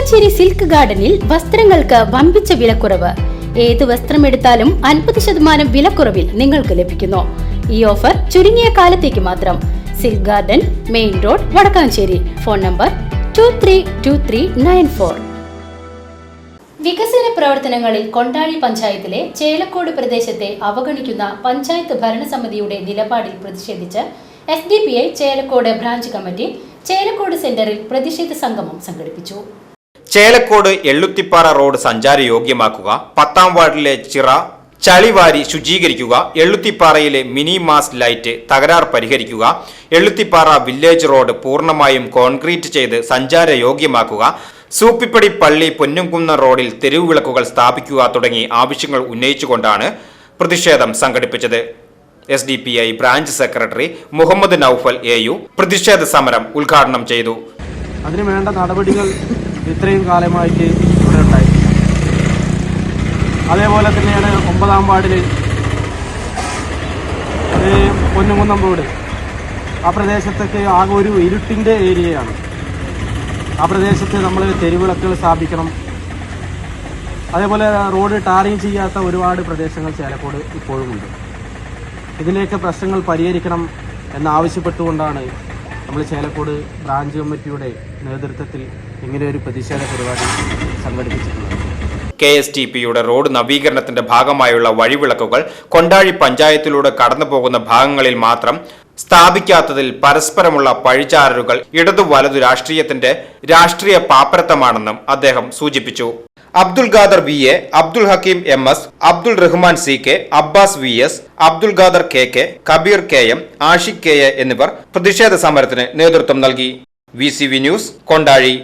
Vadakkanchery silk ഗാർഡനിൽ വസ്ത്രങ്ങൾക്ക് വമ്പിച്ച വിലക്കുറവ്. ഏത് വസ്ത്രമെടുത്താലും അൻപത് ശതമാനം വിലക്കുറവിൽ നിങ്ങൾക്ക് ലഭിക്കുന്നു. ഈ ഓഫർ ചുരുങ്ങിയ കാലത്തേക്ക് മാത്രം. Silk garden main road Vadakkanchery. Phone number two three two three nine four വികസന പ്രവർത്തനങ്ങളിൽ കൊണ്ടാഴി പഞ്ചായത്തിലെ ചേലക്കോട് പ്രദേശത്തെ അവഗണിക്കുന്ന പഞ്ചായത്ത് ഭരണസമിതിയുടെ നിലപാടിൽ പ്രതിഷേധിച്ച് S D P I Chelakode branch committee Chelakode സെന്ററിൽ പ്രതിഷേധ സംഗമം സംഘടിപ്പിച്ചു. ചേലക്കോട് എള്ളുത്തിപ്പാറ റോഡ് സഞ്ചാരയോഗ്യമാക്കുക പത്താം വാർഡിലെ ചിറ ചളിവാരി ശുചീകരിക്കുക എള്ളുത്തിപ്പാറയിലെ മിനി മാസ് ലൈറ്റ് തകരാർ പരിഹരിക്കുക എള്ളുത്തിപ്പാറ വില്ലേജ് റോഡ് പൂർണമായും കോൺക്രീറ്റ് ചെയ്ത് സഞ്ചാരയോഗ്യമാക്കുക സൂപ്പിപ്പടി പള്ളി പൊന്നുംകുന്ന റോഡിൽ തെരുവുവിളക്കുകൾ സ്ഥാപിക്കുക തുടങ്ങി ആവശ്യങ്ങൾ ഉന്നയിച്ചുകൊണ്ടാണ് പ്രതിഷേധം സംഘടിപ്പിച്ചത്. S D P I branch secretary Muhammad Naufal A U പ്രതിഷേധ സമരം ഉദ്ഘാടനം ചെയ്തു. അതിന് വേണ്ട നടപടികൾ ഇത്രയും കാലമായിട്ട് ഇവിടെ ഉണ്ടായിട്ടില്ല അതേപോലെ തന്നെയാണ് ഒമ്പതാം വാർഡിൽ അത് പൊന്നുകുന്നം റോഡ്. ആ പ്രദേശത്തൊക്കെ ആകെ ഒരു ഇരുട്ടിന്റെ ഏരിയയാണ്. ആ പ്രദേശത്ത് നമ്മൾ തെരുവിളക്കുകൾ സ്ഥാപിക്കണം. അതേപോലെ റോഡ് ടാറിങ് ചെയ്യാത്ത ഒരുപാട് പ്രദേശങ്ങൾ ചേലക്കോട് ഇപ്പോഴുമുണ്ട്. ഇതിലേക്ക് പ്രശ്നങ്ങൾ പരിഹരിക്കണം എന്നാവശ്യപ്പെട്ടുകൊണ്ടാണ് നമ്മൾ ചേലക്കോട് ബ്രാഞ്ച് കമ്മിറ്റിയുടെ നേതൃത്വത്തിൽ ഇങ്ങനെ ഒരു പ്രതിഷേധ പരിപാടി സംഘടിപ്പിച്ചിട്ടുള്ളത്. കെ എസ് ടി പിയുടെ റോഡ് നവീകരണത്തിന്റെ ഭാഗമായുള്ള വഴിവിളക്കുകൾ കൊണ്ടാഴി പഞ്ചായത്തിലൂടെ കടന്നുപോകുന്ന ഭാഗങ്ങളിൽ മാത്രം സ്ഥാപിക്കാത്തതിൽ പരസ്പരമുള്ള പഴിചാരലുകൾ ഇടതു വലതു രാഷ്ട്രീയത്തിന്റെ രാഷ്ട്രീയ പാപ്പരത്തമാണെന്നും അദ്ദേഹം സൂചിപ്പിച്ചു. Abdul Khader V A Abdul Hakeem M S Abdul Rahman C K Abbas V S Abdul Khader K K Kabeer K M Ashiq K A എന്നിവർ പ്രതിഷേധ സമരത്തിന് നേതൃത്വം നൽകി. V C V news Kondazhy.